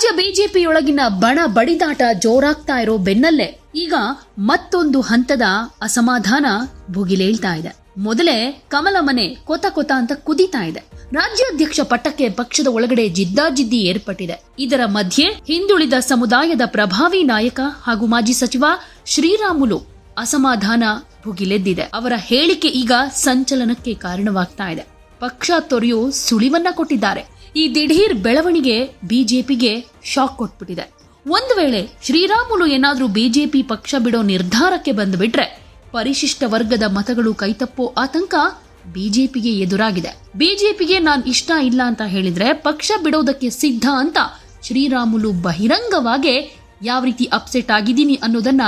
ರಾಜ್ಯ ಬಿಜೆಪಿಯೊಳಗಿನ ಬಣ ಬಡಿದಾಟ ಜೋರಾಗ್ತಾ ಇರೋ ಬೆನ್ನಲ್ಲೇ ಈಗ ಮತ್ತೊಂದು ಹಂತದ ಅಸಮಾಧಾನ ಭುಗಿಲೇಳ್ತಾ ಇದೆ. ಮೊದಲೇ ಕಮಲ ಮನೆ ಕೊತ ಕೊತ ಅಂತ ಕುದೀತಾ ಇದೆ. ರಾಜ್ಯಾಧ್ಯಕ್ಷ ಪಟ್ಟಕ್ಕೆ ಪಕ್ಷದ ಒಳಗಡೆ ಜಿದ್ದಾಜಿದ್ದಿ ಏರ್ಪಟ್ಟಿದೆ. ಇದರ ಮಧ್ಯೆ ಹಿಂದುಳಿದ ಸಮುದಾಯದ ಪ್ರಭಾವಿ ನಾಯಕ ಹಾಗೂ ಮಾಜಿ ಸಚಿವ ಶ್ರೀರಾಮುಲು ಅಸಮಾಧಾನ ಭುಗಿಲೆದ್ದಿದೆ. ಅವರ ಹೇಳಿಕೆ ಈಗ ಸಂಚಲನಕ್ಕೆ ಕಾರಣವಾಗ್ತಾ ಇದೆ. ಪಕ್ಷ ತೊರೆಯು ಸುಳಿವನ್ನ ಕೊಟ್ಟಿದ್ದಾರೆ. ಈ ದಿಢೀರ್ ಬೆಳವಣಿಗೆ ಬಿಜೆಪಿಗೆ ಶಾಕ್ ಕೊಟ್ಬಿಟ್ಟಿದೆ. ಒಂದು ವೇಳೆ ಶ್ರೀರಾಮುಲು ಏನಾದರೂ ಬಿಜೆಪಿ ಪಕ್ಷ ಬಿಡೋ ನಿರ್ಧಾರಕ್ಕೆ ಬಂದುಬಿಟ್ರೆ ಪರಿಶಿಷ್ಟ ವರ್ಗದ ಮತಗಳು ಕೈತಪ್ಪೋ ಆತಂಕ ಬಿಜೆಪಿಗೆ ಎದುರಾಗಿದೆ. ಬಿಜೆಪಿಗೆ ನಾನು ಇಷ್ಟ ಇಲ್ಲ ಅಂತ ಹೇಳಿದ್ರೆ ಪಕ್ಷ ಬಿಡೋದಕ್ಕೆ ಸಿದ್ಧ ಅಂತ ಶ್ರೀರಾಮುಲು ಬಹಿರಂಗವಾಗಿ ಯಾವ ರೀತಿ ಅಪ್ಸೆಟ್ ಆಗಿದ್ದೀನಿ ಅನ್ನೋದನ್ನ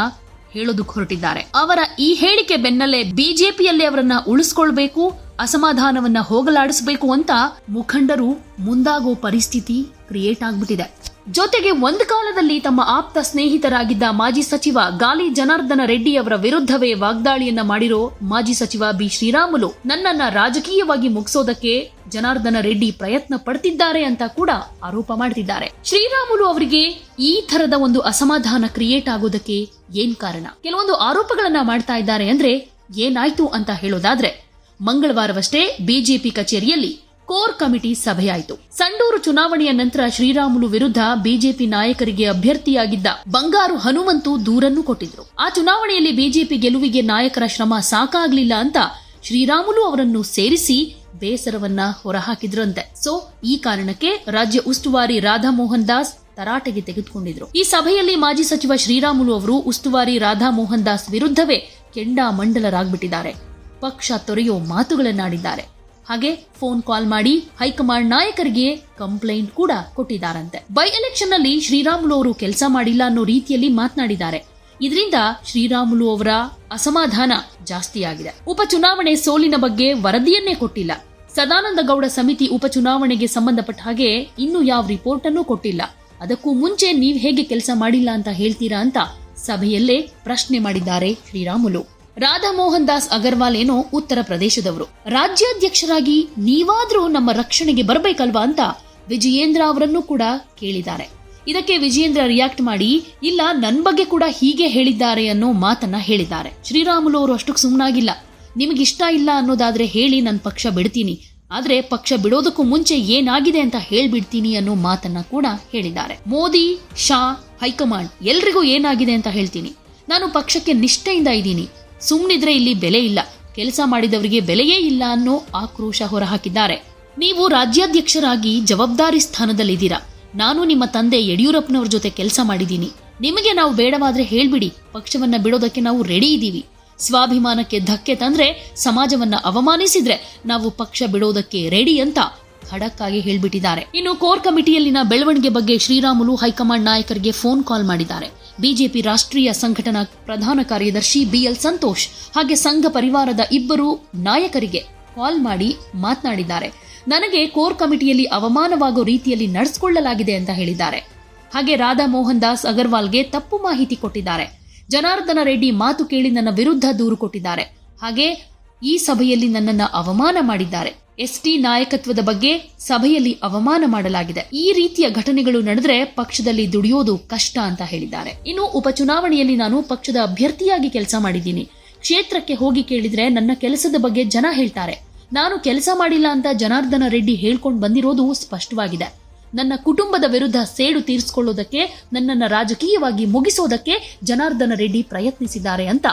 ಹೇಳೋದಕ್ಕೆ ಹೊರಟಿದ್ದಾರೆ. ಅವರ ಈ ಹೇಳಿಕೆ ಬೆನ್ನಲ್ಲೇ ಬಿಜೆಪಿಯಲ್ಲಿ ಅವರನ್ನ ಉಳಿಸ್ಕೊಳ್ಬೇಕು ಅಸಮಾಧಾನವನ್ನ ಹೋಗಲಾಡಿಸಬೇಕು ಅಂತ ಮುಖಂಡರು ಮುಂದಾಗೋ ಪರಿಸ್ಥಿತಿ ಕ್ರಿಯೇಟ್ ಆಗ್ಬಿಟ್ಟಿದೆ. ಜೊತೆಗೆ ಒಂದು ಕಾಲದಲ್ಲಿ ತಮ್ಮ ಆಪ್ತ ಸ್ನೇಹಿತರಾಗಿದ್ದ ಮಾಜಿ ಸಚಿವ ಗಾಲಿ ಜನಾರ್ದನ ರೆಡ್ಡಿ ಅವರ ವಿರುದ್ಧವೇ ವಾಗ್ದಾಳಿಯನ್ನ ಮಾಡಿರೋ ಮಾಜಿ ಸಚಿವ ಬಿ ಶ್ರೀರಾಮುಲು ನನ್ನನ್ನ ರಾಜಕೀಯವಾಗಿ ಮುಗಿಸೋದಕ್ಕೆ ಜನಾರ್ದನ ರೆಡ್ಡಿ ಪ್ರಯತ್ನ ಪಡ್ತಿದ್ದಾರೆ ಅಂತ ಕೂಡ ಆರೋಪ ಮಾಡ್ತಿದ್ದಾರೆ. ಶ್ರೀರಾಮುಲು ಅವರಿಗೆ ಈ ತರದ ಒಂದು ಅಸಮಾಧಾನ ಕ್ರಿಯೇಟ್ ಆಗೋದಕ್ಕೆ ಏನ್ ಕಾರಣ? ಕೆಲವೊಂದು ಆರೋಪಗಳನ್ನ ಮಾಡ್ತಾ ಇದ್ದಾರೆ ಅಂದ್ರೆ ಏನಾಯ್ತು ಅಂತ ಹೇಳೋದಾದ್ರೆ ಮಂಗಳವಾರವಷ್ಟೇ ಬಿಜೆಪಿ ಕಚೇರಿಯಲ್ಲಿ ಕೋರ್ ಕಮಿಟಿ ಸಭೆಯಾಯಿತು. ಸಂಡೂರು ಚುನಾವಣೆಯ ನಂತರ ಶ್ರೀರಾಮುಲು ವಿರುದ್ಧ ಬಿಜೆಪಿ ನಾಯಕರಿಗೆ ಅಭ್ಯರ್ಥಿಯಾಗಿದ್ದ ಬಂಗಾರು ಹನುಮಂತು ದೂರನ್ನು ಕೊಟ್ಟಿದ್ರು ಆ ಚುನಾವಣೆಯಲ್ಲಿ ಬಿಜೆಪಿ ಗೆಲುವಿಗೆ ನಾಯಕರ ಶ್ರಮ ಸಾಕಾಗ್ಲಿಲ್ಲ ಅಂತ ಶ್ರೀರಾಮುಲು ಅವರನ್ನು ಸೇರಿಸಿ ಬೇಸರವನ್ನ ಹೊರಹಾಕಿದ್ರಂತೆ. ಸೊ, ಈ ಕಾರಣಕ್ಕೆ ರಾಜ್ಯ ಉಸ್ತುವಾರಿ ರಾಧಾ ಮೋಹನ್ ದಾಸ್ ತರಾಟೆಗೆ ತೆಗೆದುಕೊಂಡಿದ್ರು. ಈ ಸಭೆಯಲ್ಲಿ ಮಾಜಿ ಸಚಿವ ಶ್ರೀರಾಮುಲು ಅವರು ಉಸ್ತುವಾರಿ ರಾಧಾ ಮೋಹನ್ ದಾಸ್ ವಿರುದ್ಧವೇ ಕೆಂಡಾಮಂಡಲರಾಗ್ಬಿಟ್ಟಿದ್ದಾರೆ. ಪಕ್ಷ ತೊರೆಯೋ ಮಾತುಗಳನ್ನಾಡಿದ್ದಾರೆ. ಹಾಗೆ ಫೋನ್ ಕಾಲ್ ಮಾಡಿ ಹೈಕಮಾಂಡ್ ನಾಯಕರಿಗೆ ಕಂಪ್ಲೇಂಟ್ ಕೂಡ ಕೊಟ್ಟಿದ್ದಾರಂತೆ. ಬೈ ಎಲೆಕ್ಷನ್ನಲ್ಲಿ ಶ್ರೀರಾಮುಲು ಅವರು ಕೆಲಸ ಮಾಡಿಲ್ಲ ಅನ್ನೋ ರೀತಿಯಲ್ಲಿ ಮಾತನಾಡಿದ್ದಾರೆ. ಇದರಿಂದ ಶ್ರೀರಾಮುಲು ಅವರ ಅಸಮಾಧಾನ ಜಾಸ್ತಿಯಾಗಿದೆ. ಉಪಚುನಾವಣೆ ಸೋಲಿನ ಬಗ್ಗೆ ವರದಿಯನ್ನೇ ಕೊಟ್ಟಿಲ್ಲ. ಸದಾನಂದ ಗೌಡ ಸಮಿತಿ ಉಪಚುನಾವಣೆಗೆ ಸಂಬಂಧಪಟ್ಟ ಹಾಗೆ ಇನ್ನೂ ಯಾವ ರಿಪೋರ್ಟ್ ಅನ್ನು ಕೊಟ್ಟಿಲ್ಲ. ಅದಕ್ಕೂ ಮುಂಚೆ ನೀವು ಹೇಗೆ ಕೆಲಸ ಮಾಡಿಲ್ಲ ಅಂತ ಹೇಳ್ತೀರಾ ಅಂತ ಸಭೆಯಲ್ಲೇ ಪ್ರಶ್ನೆ ಮಾಡಿದ್ದಾರೆ ಶ್ರೀರಾಮುಲು. ರಾಧಾ ಮೋಹನ್ ದಾಸ್ ಅಗರ್ವಾಲ್ ಏನೋ ಉತ್ತರ ಪ್ರದೇಶದವರು. ರಾಜ್ಯಾಧ್ಯಕ್ಷರಾಗಿ ನೀವಾದ್ರೂ ನಮ್ಮ ರಕ್ಷಣೆಗೆ ಬರಬೇಕಲ್ವಾ ಅಂತ ವಿಜಯೇಂದ್ರ ಅವರನ್ನು ಕೂಡ ಕೇಳಿದ್ದಾರೆ. ಇದಕ್ಕೆ ವಿಜಯೇಂದ್ರ ರಿಯಾಕ್ಟ್ ಮಾಡಿ, ಇಲ್ಲ, ನನ್ ಬಗ್ಗೆ ಕೂಡ ಹೀಗೆ ಹೇಳಿದ್ದಾರೆ ಅನ್ನೋ ಮಾತನ್ನ ಹೇಳಿದ್ದಾರೆ. ಶ್ರೀರಾಮುಲು ಅವರು ಅಷ್ಟಕ್ಕೆ ಸುಮ್ಮನಾಗಿಲ್ಲ ನಿಮಗಿಷ್ಟ ಇಲ್ಲ ಅನ್ನೋದಾದ್ರೆ ಹೇಳಿ ನನ್ನ ಪಕ್ಷ ಬಿಡ್ತೀನಿ. ಆದ್ರೆ ಪಕ್ಷ ಬಿಡೋದಕ್ಕೂ ಮುಂಚೆ ಏನಾಗಿದೆ ಅಂತ ಹೇಳ್ಬಿಡ್ತೀನಿ ಅನ್ನೋ ಮಾತನ್ನ ಕೂಡ ಹೇಳಿದ್ದಾರೆ. ಮೋದಿ, ಶಾ, ಹೈಕಮಾಂಡ್ ಎಲ್ರಿಗೂ ಏನಾಗಿದೆ ಅಂತ ಹೇಳ್ತೀನಿ. ನಾನು ಪಕ್ಷಕ್ಕೆ ನಿಷ್ಠೆಯಿಂದ ಇದ್ದೀನಿ. ಸುಮ್ಮನಿದ್ರೆ ಇಲ್ಲಿ ಬೆಲೆ ಇಲ್ಲ. ಕೆಲಸ ಮಾಡಿದವರಿಗೆ ಬೆಲೆಯೇ ಇಲ್ಲ ಅನ್ನೋ ಆಕ್ರೋಶ ಹೊರಹಾಕಿದ್ದಾರೆ. ನೀವು ರಾಜ್ಯಾಧ್ಯಕ್ಷರಾಗಿ ಜವಾಬ್ದಾರಿ ಸ್ಥಾನದಲ್ಲಿದ್ದೀರಾ? ನಾನು ನಿಮ್ಮ ತಂದೆ ಯಡಿಯೂರಪ್ಪನವ್ರ ಜೊತೆ ಕೆಲಸ ಮಾಡಿದ್ದೀನಿ. ನಿಮಗೆ ನಾವು ಬೇಡವಾದ್ರೆ ಹೇಳ್ಬಿಡಿ. ಪಕ್ಷವನ್ನ ಬಿಡೋದಕ್ಕೆ ನಾವು ರೆಡಿ ಇದ್ದೀವಿ. ಸ್ವಾಭಿಮಾನಕ್ಕೆ ಧಕ್ಕೆ ತಂದ್ರೆ, ಸಮಾಜವನ್ನ ಅವಮಾನಿಸಿದ್ರೆ ನಾವು ಪಕ್ಷ ಬಿಡೋದಕ್ಕೆ ರೆಡಿ ಅಂತ ಖಡಕ್ ಆಗಿ ಹೇಳ್ಬಿಟ್ಟಿದ್ದಾರೆ. ಇನ್ನು ಕೋರ್ ಕಮಿಟಿಯಲ್ಲಿನ ಬೆಳವಣಿಗೆ ಬಗ್ಗೆ ಶ್ರೀರಾಮುಲು ಹೈಕಮಾಂಡ್ ನಾಯಕರಿಗೆ ಫೋನ್ ಕಾಲ್ ಮಾಡಿದ್ದಾರೆ. ಬಿಜೆಪಿ ರಾಷ್ಟ್ರೀಯ ಸಂಘಟನಾ ಪ್ರಧಾನ ಕಾರ್ಯದರ್ಶಿ ಬಿಎಲ್ ಸಂತೋಷ್ ಹಾಗೆ ಸಂಘ ಪರಿವಾರದ ಇಬ್ಬರು ನಾಯಕರಿಗೆ ಕಾಲ್ ಮಾಡಿ ಮಾತನಾಡಿದ್ದಾರೆ. ನನಗೆ ಕೋರ್ ಕಮಿಟಿಯಲ್ಲಿ ಅವಮಾನವಾಗೋ ರೀತಿಯಲ್ಲಿ ನಡೆಸಿಕೊಳ್ಳಲಾಗಿದೆ ಅಂತ ಹೇಳಿದ್ದಾರೆ. ಹಾಗೆ ರಾಧಾ ಮೋಹನ್ ದಾಸ್ ಅಗರ್ವಾಲ್ಗೆ ತಪ್ಪು ಮಾಹಿತಿ ಕೊಟ್ಟಿದ್ದಾರೆ. ಜನಾರ್ದನ ರೆಡ್ಡಿ ಮಾತು ಕೇಳಿ ನನ್ನ ವಿರುದ್ಧ ದೂರು ಕೊಟ್ಟಿದ್ದಾರೆ. ಹಾಗೆ ಈ ಸಭೆಯಲ್ಲಿ ನನ್ನನ್ನು ಅವಮಾನ ಮಾಡಿದ್ದಾರೆ. ಎಸ್ಟಿ ನಾಯಕತ್ವದ ಬಗ್ಗೆ ಸಭೆಯಲ್ಲಿ ಅವಮಾನ ಮಾಡಲಾಗಿದೆ. ಈ ರೀತಿಯ ಘಟನೆಗಳು ನಡೆದ್ರೆ ಪಕ್ಷದಲ್ಲಿ ದುಡಿಯೋದು ಕಷ್ಟ ಅಂತ ಹೇಳಿದ್ದಾರೆ. ಇನ್ನು ಉಪಚುನಾವಣೆಯಲ್ಲಿ ನಾನು ಪಕ್ಷದ ಅಭ್ಯರ್ಥಿಯಾಗಿ ಕೆಲಸ ಮಾಡಿದ್ದೀನಿ. ಕ್ಷೇತ್ರಕ್ಕೆ ಹೋಗಿ ಕೇಳಿದ್ರೆ ನನ್ನ ಕೆಲಸದ ಬಗ್ಗೆ ಜನ ಹೇಳ್ತಾರೆ. ನಾನು ಕೆಲಸ ಮಾಡಿಲ್ಲ ಅಂತ ಜನಾರ್ದನ ರೆಡ್ಡಿ ಹೇಳ್ಕೊಂಡು ಬಂದಿರೋದು ಸ್ಪಷ್ಟವಾಗಿದೆ. ನನ್ನ ಕುಟುಂಬದ ವಿರುದ್ಧ ಸೇಡು ತೀರಿಸಿಕೊಳ್ಳೋದಕ್ಕೆ, ನನ್ನನ್ನು ರಾಜಕೀಯವಾಗಿ ಮುಗಿಸೋದಕ್ಕೆ ಜನಾರ್ದನ ರೆಡ್ಡಿ ಪ್ರಯತ್ನಿಸಿದ್ದಾರೆ ಅಂತ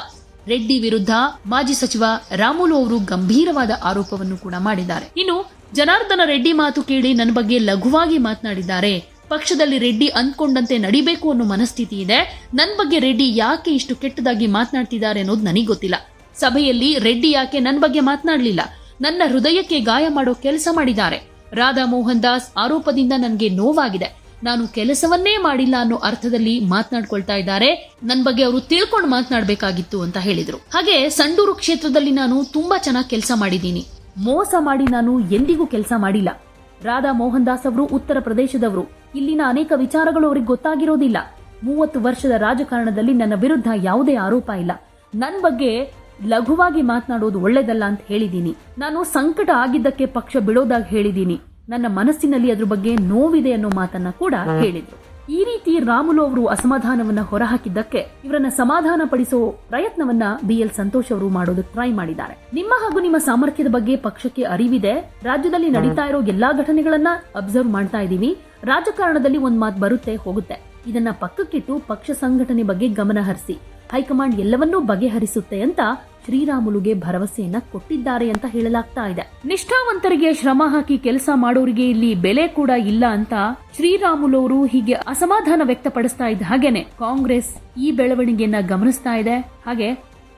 ರೆಡ್ಡಿ ವಿರುದ್ಧ ಮಾಜಿ ಸಚಿವ ರಾಮುಲು ಅವರು ಗಂಭೀರವಾದ ಆರೋಪವನ್ನು ಕೂಡ ಮಾಡಿದ್ದಾರೆ. ಇನ್ನು ಜನಾರ್ದನ ರೆಡ್ಡಿ ಮಾತು ಕೇಳಿ ನನ್ನ ಬಗ್ಗೆ ಲಘುವಾಗಿ ಮಾತನಾಡಿದ್ದಾರೆ. ಪಕ್ಷದಲ್ಲಿ ರೆಡ್ಡಿ ಅಂದ್ಕೊಂಡಂತೆ ನಡಿಬೇಕು ಅನ್ನೋ ಮನಸ್ಥಿತಿ ಇದೆ. ನನ್ನ ಬಗ್ಗೆ ರೆಡ್ಡಿ ಯಾಕೆ ಇಷ್ಟು ಕೆಟ್ಟದಾಗಿ ಮಾತನಾಡ್ತಿದ್ದಾರೆ ಅನ್ನೋದು ನನಗೆ ಗೊತ್ತಿಲ್ಲ. ಸಭೆಯಲ್ಲಿ ರೆಡ್ಡಿ ಯಾಕೆ ನನ್ನ ಬಗ್ಗೆ ಮಾತನಾಡಲಿಲ್ಲ? ನನ್ನ ಹೃದಯಕ್ಕೆ ಗಾಯ ಮಾಡೋ ಕೆಲಸ ಮಾಡಿದ್ದಾರೆ. ರಾಧಾ ಮೋಹನ್ ದಾಸ್ ಆರೋಪದಿಂದ ನನಗೆ ನೋವಾಗಿದೆ. ನಾನು ಕೆಲಸವನ್ನೇ ಮಾಡಿಲ್ಲ ಅನ್ನೋ ಅರ್ಥದಲ್ಲಿ ಮಾತನಾಡ್ಕೊಳ್ತಾ ಇದ್ದಾರೆ. ನನ್ನ ಬಗ್ಗೆ ಅವರು ತಿಳ್ಕೊಂಡು ಮಾತನಾಡಬೇಕಾಗಿತ್ತು ಅಂತ ಹೇಳಿದರು. ಹಾಗೆ ಸಂಡೂರು ಕ್ಷೇತ್ರದಲ್ಲಿ ನಾನು ತುಂಬಾ ಚೆನ್ನಾಗಿ ಕೆಲಸ ಮಾಡಿದ್ದೀನಿ. ಮೋಸ ಮಾಡಿ ನಾನು ಎಂದಿಗೂ ಕೆಲಸ ಮಾಡಿಲ್ಲ. ರಾಧಾ ಮೋಹನ್ ದಾಸ್ ಅವರು ಉತ್ತರ ಪ್ರದೇಶದವರು. ಇಲ್ಲಿನ ಅನೇಕ ವಿಚಾರಗಳು ಅವರಿಗೆ ಗೊತ್ತಾಗಿರೋದಿಲ್ಲ. ಮೂವತ್ತು ವರ್ಷದ ರಾಜಕಾರಣದಲ್ಲಿ ನನ್ನ ವಿರುದ್ಧ ಯಾವುದೇ ಆರೋಪ ಇಲ್ಲ. ನನ್ನ ಬಗ್ಗೆ ಲಘುವಾಗಿ ಮಾತನಾಡೋದು ಒಳ್ಳೇದಲ್ಲ ಅಂತ ಹೇಳಿದ್ದೀನಿ. ನಾನು ಸಂಕಟ ಆಗಿದ್ದಕ್ಕೆ ಪಕ್ಷ ಬಿಡೋದಾಗಿ ಹೇಳಿದ್ದೀನಿ. ನನ್ನ ಮನಸ್ಸಿನಲ್ಲಿ ಅದ್ರ ಬಗ್ಗೆ ನೋವಿದೆ ಅನ್ನೋ ಮಾತನ್ನ ಕೂಡ ಹೇಳಿದ್ರು. ಈ ರೀತಿ ರಾಮುಲು ಅವರು ಅಸಮಾಧಾನವನ್ನ ಹೊರಹಾಕಿದ್ದಕ್ಕೆ ಇವರನ್ನ ಸಮಾಧಾನ ಪಡಿಸೋ ಪ್ರಯತ್ನವನ್ನ ಬಿ ಎಲ್ ಸಂತೋಷ್ ಅವರು ಮಾಡೋದಕ್ಕೆ ಟ್ರೈ ಮಾಡಿದ್ದಾರೆ. ನಿಮ್ಮ ಹಾಗೂ ನಿಮ್ಮ ಸಾಮರ್ಥ್ಯದ ಬಗ್ಗೆ ಪಕ್ಷಕ್ಕೆ ಅರಿವಿದೆ. ರಾಜ್ಯದಲ್ಲಿ ನಡೀತಾ ಇರೋ ಎಲ್ಲಾ ಘಟನೆಗಳನ್ನ ಅಬ್ಸರ್ವ್ ಮಾಡ್ತಾ ಇದೀವಿ. ರಾಜಕಾರಣದಲ್ಲಿ ಒಂದ್ ಮಾತು ಬರುತ್ತೆ ಹೋಗುತ್ತೆ. ಇದನ್ನ ಪಕ್ಕಕ್ಕಿಟ್ಟು ಪಕ್ಷ ಸಂಘಟನೆ ಬಗ್ಗೆ ಗಮನ ಹರಿಸಿ. ಹೈಕಮಾಂಡ್ ಎಲ್ಲವನ್ನೂ ಬಗೆಹರಿಸುತ್ತೆ ಅಂತ ಶ್ರೀರಾಮುಲುಗೆ ಭರವಸೆಯನ್ನ ಕೊಟ್ಟಿದ್ದಾರೆ ಅಂತ ಹೇಳಲಾಗ್ತಾ ಇದೆ. ನಿಷ್ಠಾವಂತರಿಗೆ ಶ್ರಮ ಹಾಕಿ ಕೆಲಸ ಮಾಡೋರಿಗೆ ಇಲ್ಲಿ ಬೆಲೆ ಕೂಡ ಇಲ್ಲ ಅಂತ ಶ್ರೀರಾಮುಲು ಅವರು ಹೀಗೆ ಅಸಮಾಧಾನ ವ್ಯಕ್ತಪಡಿಸ್ತಾ ಇದ್ದ ಹಾಗೇನೆ. ಕಾಂಗ್ರೆಸ್ ಈ ಬೆಳವಣಿಗೆಯನ್ನ ಗಮನಿಸ್ತಾ ಇದೆ. ಹಾಗೆ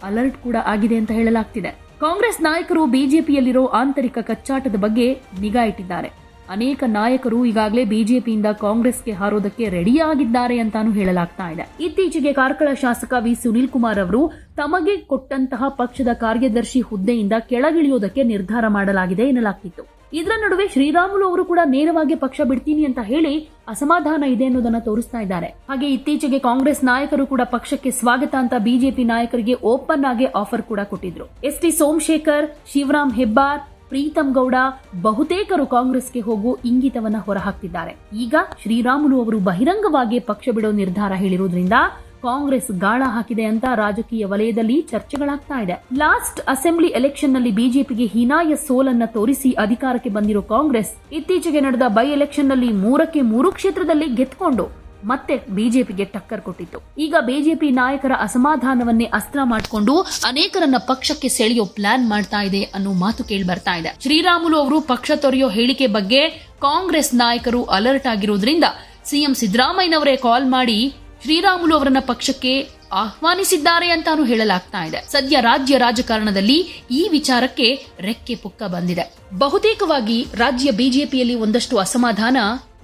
ಅಲರ್ಟ್ ಕೂಡ ಆಗಿದೆ ಅಂತ ಹೇಳಲಾಗ್ತಿದೆ. ಕಾಂಗ್ರೆಸ್ ನಾಯಕರು ಬಿಜೆಪಿಯಲ್ಲಿರೋ ಆಂತರಿಕ ಕಚ್ಚಾಟದ ಬಗ್ಗೆ ನಿಗಾ ಇಟ್ಟಿದ್ದಾರೆ. ಅನೇಕ ನಾಯಕರು ಈಗಾಗಲೇ ಬಿಜೆಪಿಯಿಂದ ಕಾಂಗ್ರೆಸ್ಗೆ ಹಾರೋದಕ್ಕೆ ರೆಡಿಯಾಗಿದ್ದಾರೆ ಅಂತಾನು ಹೇಳಲಾಗ್ತಾ ಇದೆ. ಇತ್ತೀಚೆಗೆ ಕಾರ್ಕಳ ಶಾಸಕ ವಿ ಸುನೀಲ್ ಕುಮಾರ್ ಅವರು ತಮಗೆ ಕೊಟ್ಟಂತಹ ಪಕ್ಷದ ಕಾರ್ಯದರ್ಶಿ ಹುದ್ದೆಯಿಂದ ಕೆಳಗಿಳಿಯೋದಕ್ಕೆ ನಿರ್ಧಾರ ಮಾಡಲಾಗಿದೆ ಎನ್ನಲಾಗ್ತಿತ್ತು. ಇದರ ನಡುವೆ ಶ್ರೀರಾಮುಲು ಅವರು ಕೂಡ ನೇರವಾಗಿ ಪಕ್ಷ ಬಿಡ್ತೀನಿ ಅಂತ ಹೇಳಿ ಅಸಮಾಧಾನ ಇದೆ ಅನ್ನೋದನ್ನ ತೋರಿಸ್ತಾ ಇದ್ದಾರೆ. ಹಾಗೆ ಇತ್ತೀಚೆಗೆ ಕಾಂಗ್ರೆಸ್ ನಾಯಕರು ಕೂಡ ಪಕ್ಷಕ್ಕೆ ಸ್ವಾಗತ ಅಂತ ಬಿಜೆಪಿ ನಾಯಕರಿಗೆ ಓಪನ್ ಆಗಿ ಆಫರ್ ಕೂಡ ಕೊಟ್ಟಿದ್ರು. ಎಸ್ ಟಿ ಸೋಮಶೇಖರ್, ಶಿವರಾಮ್ ಹೆಬ್ಬಾರ್ ಪ್ರೀತಂ ಗೌಡ ಬಹುತೇಕರು ಕಾಂಗ್ರೆಸ್ಗೆ ಹೋಗು ಇಂಗಿತವನ್ನ ಹೊರಹಾಕ್ತಿದ್ದಾರೆ. ಈಗ ಶ್ರೀರಾಮುಲು ಅವರು ಬಹಿರಂಗವಾಗಿ ಪಕ್ಷ ಬಿಡೋ ನಿರ್ಧಾರ ಹೇಳಿರುವುದರಿಂದ ಕಾಂಗ್ರೆಸ್ ಗಾಳ ಹಾಕಿದೆ ಅಂತ ರಾಜಕೀಯ ವಲಯದಲ್ಲಿ ಚರ್ಚೆಗಳಾಗ್ತಾ ಇದೆ. ಲಾಸ್ಟ್ ಅಸೆಂಬ್ಲಿ ಎಲೆಕ್ಷನ್ನಲ್ಲಿ ಬಿಜೆಪಿಗೆ ಹೀನಾಯ ಸೋಲನ್ನ ತೋರಿಸಿ ಅಧಿಕಾರಕ್ಕೆ ಬಂದಿರೋ ಕಾಂಗ್ರೆಸ್ ಇತ್ತೀಚೆಗೆ ನಡೆದ ಬೈ ಎಲೆಕ್ಷನ್ನಲ್ಲಿ ಮೂರಕ್ಕೆ ಮೂರು ಕ್ಷೇತ್ರದಲ್ಲಿ ಗೆದ್ಕೊಂಡು ಮತ್ತೆ ಬಿಜೆಪಿಗೆ ಟಕ್ಕರ್ ಕೊಟ್ಟಿತ್ತು. ಈಗ ಬಿಜೆಪಿ ನಾಯಕರ ಅಸಮಾಧಾನವನ್ನೇ ಅಸ್ತ್ರ ಮಾಡಿಕೊಂಡು ಅನೇಕರನ್ನ ಪಕ್ಷಕ್ಕೆ ಸೆಳೆಯೋ ಪ್ಲಾನ್ ಮಾಡ್ತಾ ಇದೆ ಅನ್ನೋ ಮಾತು ಕೇಳಿ ಬರ್ತಾ ಇದೆ. ಶ್ರೀರಾಮುಲು ಅವರು ಪಕ್ಷ ತೊರೆಯೋ ಹೇಳಿಕೆ ಬಗ್ಗೆ ಕಾಂಗ್ರೆಸ್ ನಾಯಕರು ಅಲರ್ಟ್ ಆಗಿರೋದ್ರಿಂದ ಸಿಎಂ ಸಿದ್ದರಾಮಯ್ಯನವರೇ ಕಾಲ್ ಮಾಡಿ ಶ್ರೀರಾಮುಲು ಅವರನ್ನ ಪಕ್ಷಕ್ಕೆ ಆಹ್ವಾನಿಸಿದ್ದಾರೆ ಅಂತಾನು ಹೇಳಲಾಗ್ತಾ ಇದೆ. ಸದ್ಯ ರಾಜ್ಯ ರಾಜಕಾರಣದಲ್ಲಿ ಈ ವಿಚಾರಕ್ಕೆ ರೆಕ್ಕೆ ಪುಕ್ಕ ಬಂದಿದೆ. ಬಹುತೇಕವಾಗಿ ರಾಜ್ಯ ಬಿಜೆಪಿಯಲ್ಲಿ ಒಂದಷ್ಟು ಅಸಮಾಧಾನ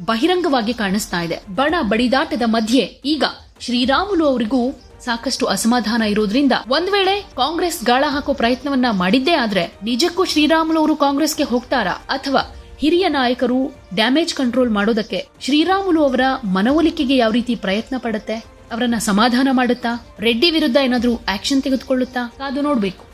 ಬಹಿರಂಗವಾಗಿ ಕಾಣಿಸ್ತಾ ಇದೆ. ಬಣ ಬಡಿದಾಟದ ಮಧ್ಯೆ ಈಗ ಶ್ರೀರಾಮುಲು ಅವರಿಗೂ ಸಾಕಷ್ಟು ಅಸಮಾಧಾನ ಇರೋದ್ರಿಂದ ಒಂದ್ ವೇಳೆ ಕಾಂಗ್ರೆಸ್ ಗಾಳ ಹಾಕೋ ಪ್ರಯತ್ನವನ್ನ ಮಾಡಿದ್ದೇ ಆದ್ರೆ ನಿಜಕ್ಕೂ ಶ್ರೀರಾಮುಲು ಅವರು ಕಾಂಗ್ರೆಸ್ಗೆ ಹೋಗ್ತಾರಾ? ಅಥವಾ ಹಿರಿಯ ನಾಯಕರು ಡ್ಯಾಮೇಜ್ ಕಂಟ್ರೋಲ್ ಮಾಡೋದಕ್ಕೆ ಶ್ರೀರಾಮುಲು ಅವರ ಮನವೊಲಿಕೆಗೆ ಯಾವ ರೀತಿ ಪ್ರಯತ್ನ ಪಡುತ್ತೆ? ಅವರನ್ನ ಸಮಾಧಾನ ಮಾಡುತ್ತಾ? ರೆಡ್ಡಿ ವಿರುದ್ಧ ಏನಾದ್ರೂ ಆಕ್ಷನ್ ತೆಗೆದುಕೊಳ್ಳುತ್ತಾ? ಅದು ನೋಡ್ಬೇಕು.